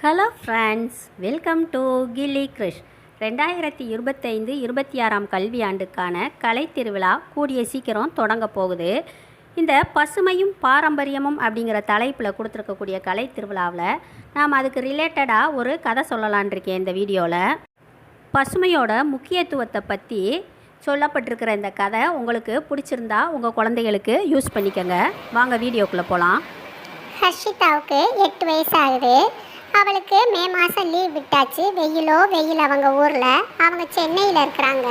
Hello friends welcome to Gilli Krish ரெண்டாயிரத்தி இருபத்தைந்து இருபத்தி ஆறாம் கல்வியாண்டுக்கான கலை திருவிழா கூடிய சீக்கிரம் தொடங்க போகுது. இந்த பசுமையும் பாரம்பரியமும் அப்படிங்கிற தலைப்பில் கொடுத்துருக்கக்கூடிய கலை திருவிழாவில் நாம் அதுக்கு ரிலேட்டடாக ஒரு கதை சொல்லலான் இருக்கேன் இந்த வீடியோவில் பசுமையோட முக்கியத்துவத்தை பற்றி சொல்லப்பட்டிருக்கிற இந்த கதை உங்களுக்கு பிடிச்சிருந்தா உங்கள் குழந்தைகளுக்கு யூஸ் பண்ணிக்கோங்க. வாங்க வீடியோக்குள்ளே போகலாம் ஹர்ஷிதாவுக்கு எட்டு வயசு ஆகுது. அவளுக்கு மே மாதம் லீவ் விட்டாச்சு. வெயிலோ வெயில் அவங்க ஊரில். அவங்க சென்னையில் இருக்கிறாங்க.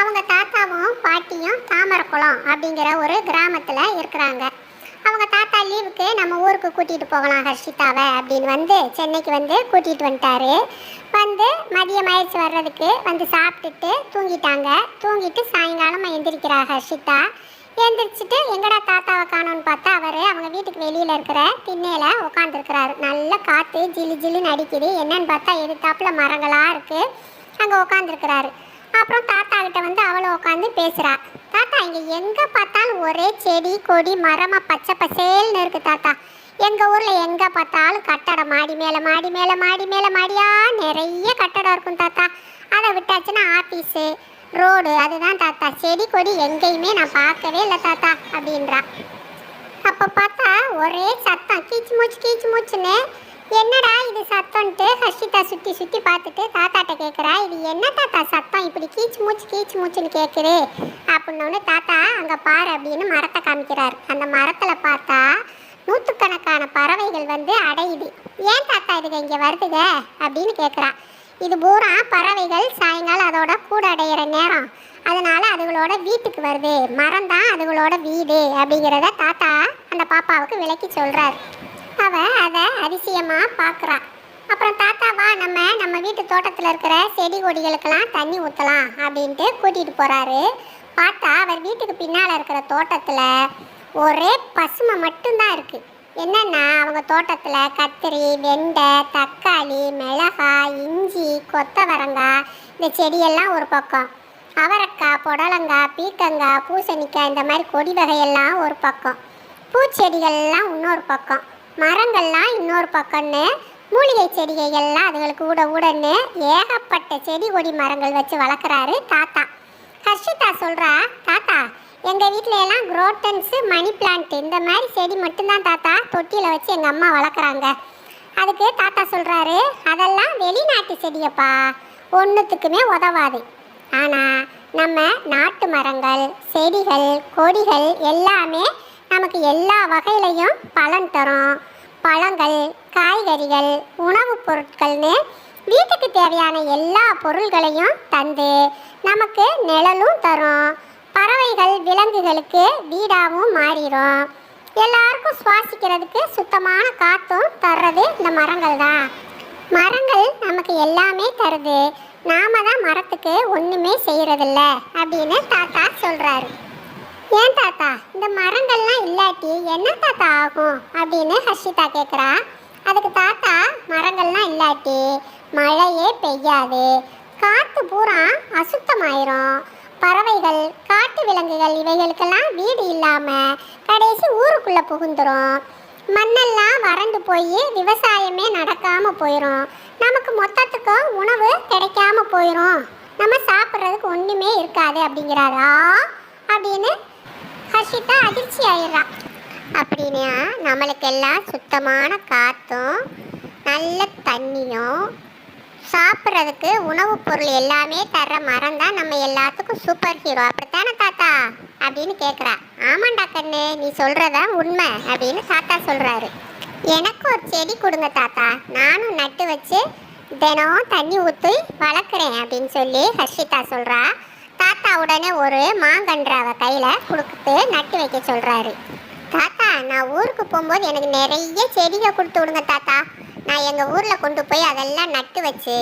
அவங்க தாத்தாவும் பாட்டியும் தாமரக்குளம் அப்படிங்கிற ஒரு கிராமத்தில் இருக்கிறாங்க. அவங்க தாத்தா லீவுக்கு நம்ம ஊருக்கு கூட்டிகிட்டு போகலாம் ஹர்ஷிதாவை அப்படின்னு வந்து சென்னைக்கு வந்து கூட்டிகிட்டு வந்துட்டாரு. வந்து மதியம் ஆயிடுச்சு வர்றதுக்கு. வந்து சாப்பிட்டுட்டு தூங்கிட்டாங்க. தூங்கிட்டு சாயங்காலம் எந்திரிக்கிறா ஹர்ஷிதா. எழுந்திரிச்சிட்டு எங்கடா தாத்தாவை காணோன்னு பார்த்தா அவர் அவங்க வீட்டுக்கு வெளியில் இருக்கிற திண்ணையில் உட்காந்துருக்கிறாரு நல்ல காற்று ஜிலி ஜிலின்னு அடிக்குது. என்னன்னு பார்த்தா எதிர்த்தாப்புல மரங்களாக இருக்குது அங்கே உட்காந்துருக்கிறாரு அப்புறம் தாத்தா கிட்ட வந்து அவளும் உட்காந்து பேசுகிறா தாத்தா இங்கே எங்கே பார்த்தாலும் ஒரே செடி கொடி மரமாக பச்சை பசேல்னு இருக்குது தாத்தா. எங்கள் ஊரில் எங்கே பார்த்தாலும் கட்டடம் மாடி மேலே மாடி மேலே மாடி மேலே மாடியாக நிறைய கட்டடம் இருக்கும் தாத்தா. அதை விட்டாச்சுன்னா ஆஃபீஸு ரோடு அதுதான் தாத்தா. செடி கொடி எங்கேயுமே நான் பார்க்கவே இல்லை தாத்தா அப்படின்றா. அப்போ பார்த்தா ஒரே சத்தம் கீச்சு மூச்சு கீச்சு மூச்சுன்னு. என்னடா இது சத்தம்ன்ட்டு ஹர்ஷிதா சுற்றி சுற்றி பார்த்துட்டு தாத்தாட்ட கேட்குறா இது என்ன தாத்தா சத்தம்? இப்படி கீச்சு மூச்சு கீச்சு மூச்சுன்னு கேட்குது அப்படின்னோடனே தாத்தா அங்கே பாரு அப்படின்னு மரத்தை காமிக்கிறார். அந்த மரத்தில் பார்த்தா நூற்றுக்கணக்கான பறவைகள் வந்து அடையுது. ஏன் தாத்தா இதுக்கு இங்கே வருதுங்க? அப்படின்னு கேட்குறா இது பூரா பறவைகள் சாயங்காலம் அதோட கூட நேரம். அதனால அதுகளோட வீட்டுக்கு வருது. மரம் தான் அதுகளோட வீடு அப்படிங்கிறத தாத்தா அந்த பாப்பாவுக்கு விளக்கி சொல்கிறார் அவ அதை அதிசயமா பார்க்குறா அப்புறம் தாத்தாவா நம்ம நம்ம வீட்டு தோட்டத்தில் இருக்கிற செடி கொடிகளுக்கெல்லாம் தண்ணி ஊற்றலாம் அப்படின்ட்டு கூட்டிகிட்டு போகிறாரு பார்த்தா அவர் வீட்டுக்கு பின்னால் இருக்கிற தோட்டத்தில் ஒரே பசுமை மட்டும்தான் இருக்குது என்னென்னா அவங்க தோட்டத்தில் கத்திரி வெண்டை தக்காளி மிளகாய் இஞ்சி கொத்தவரங்காய் இந்த செடியெல்லாம் ஒரு பக்கம். அவரக்காய் புடலங்காய் பீக்கங்காய் பூசணிக்காய் இந்த மாதிரி கொடி வகையெல்லாம் ஒரு பக்கம். பூச்செடிகள்லாம் இன்னொரு பக்கம். மரங்கள்லாம் இன்னொரு பக்கம்னு மூலிகை செடிகைகள்லாம் அதுகளுக்கு ஊட ஊடன்னு ஏகப்பட்ட செடி கொடி மரங்கள் வச்சு வளர்க்குறாரு தாத்தா. ஹர்ஷிதா சொல்கிறா தாத்தா எங்கள் வீட்டில எல்லாம் குரோட்டன்ஸு மணி பிளான்ட் இந்த மாதிரி செடி மட்டும்தான் தாத்தா தொட்டியில் வச்சு எங்கள் அம்மா வளர்க்குறாங்க. அதுக்கு தாத்தா சொல்கிறாரு அதெல்லாம் வெளிநாட்டு செடியப்பா. ஒன்றுத்துக்குமே உதவாது. ஆனால் நம்ம நாட்டு மரங்கள் செடிகள் கொடிகள் எல்லாமே நமக்கு எல்லா வகையிலையும் பலன் தரும். பழங்கள் காய்கறிகள் உணவுப் பொருட்கள்னு வீட்டுக்கு தேவையான எல்லா பொருள்களையும் தந்து நமக்கு நிழலும் தரும். பறவைகள் விலங்குகளுக்கு வீடாகவும் மாறிடும் எல்லாருக்கும் சுவாசிக்கிறதுக்கு சுத்தமான காற்றும் தர்றது இந்த மரங்கள் தான் மரங்கள் நமக்கு எல்லாமே தருது. நாம தான் மரத்துக்கு ஒன்றுமே செய்யறதில்ல அப்படின்னு தாத்தா சொல்கிறாரு ஏன் தாத்தா? இந்த மரங்கள்லாம் இல்லாட்டி என்ன தாத்தா ஆகும் அப்படின்னு ஹர்ஷிதா கேட்குறா அதுக்கு தாத்தா மரங்கள்லாம் இல்லாட்டி மழையே பெய்யாது. காற்று பூரா அசுத்தமாயிரும். பறவைகள் காட்டு விலங்குகள் இவைகளுக்கெல்லாம் வீடு இல்லாமல் கடைசி ஊருக்குள்ளே புகுந்துடும் மண்ணெல்லாம் வறண்டு போய் விவசாயமே நடக்காமல் போயிடும் நமக்கு மொத்தத்துக்கும் உணவு கிடைக்காம போயிடும் நம்ம சாப்பிட்றதுக்கு ஒன்றுமே இருக்காது அப்படிங்கிறாரா? அப்படின்னு ஹர்ஷிதா அதிர்ச்சி ஆயிடுறா. அப்படின்னா நம்மளுக்கெல்லாம் சுத்தமான காற்றும் நல்ல தண்ணியும் சாப்பிட்றதுக்கு உணவுப் பொருள் எல்லாமே தர்ற மரம் தான் நம்ம எல்லாத்துக்கும் சூப்பர் ஹீரோ அப்படித்தானே தாத்தா? அப்படின்னு கேட்குறா ஆமாண்டா கண்ணு நீ சொல்கிறதா உண்மை அப்படின்னு தாத்தா சொல்கிறாரு எனக்கு ஒரு செடி கொடுங்க தாத்தா. நானும் நட்டு வச்சு தினம் தண்ணி ஊற்றி வளர்க்குறேன் அப்படின்னு சொல்லி ஹர்ஷிதா சொல்கிறா தாத்தா உடனே ஒரு மாங்கன்றாவை கையில் கொடுத்து நட்டு வைக்க சொல்கிறாரு தாத்தா நான் ஊருக்கு போகும்போது எனக்கு நிறைய செடியை கொடுத்து விடுங்க தாத்தா. நான் எங்கள் ஊரில் கொண்டு போய் அதெல்லாம் நட்டு வச்சு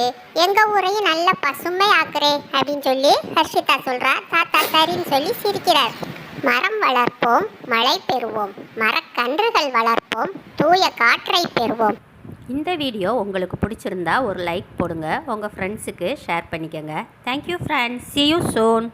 எங்கள் ஊரையும் நல்ல பசுமை ஆக்குறேன் அப்படின்னு சொல்லி ஹர்ஷிதா சொல்கிறா தாத்தா சரின்னு சொல்லி சிரிக்கிறார். மரம் வளர்ப்போம் மழை பெறுவோம் மரக்கன்றுகள் வளர்ப்போம் தூய காற்றை பெறுவோம். இந்த வீடியோ உங்களுக்கு பிடிச்சிருந்தா ஒரு லைக் போடுங்க. உங்கள் ஃப்ரெண்ட்ஸுக்கு ஷேர் பண்ணிக்கோங்க. Thank you friends see you soon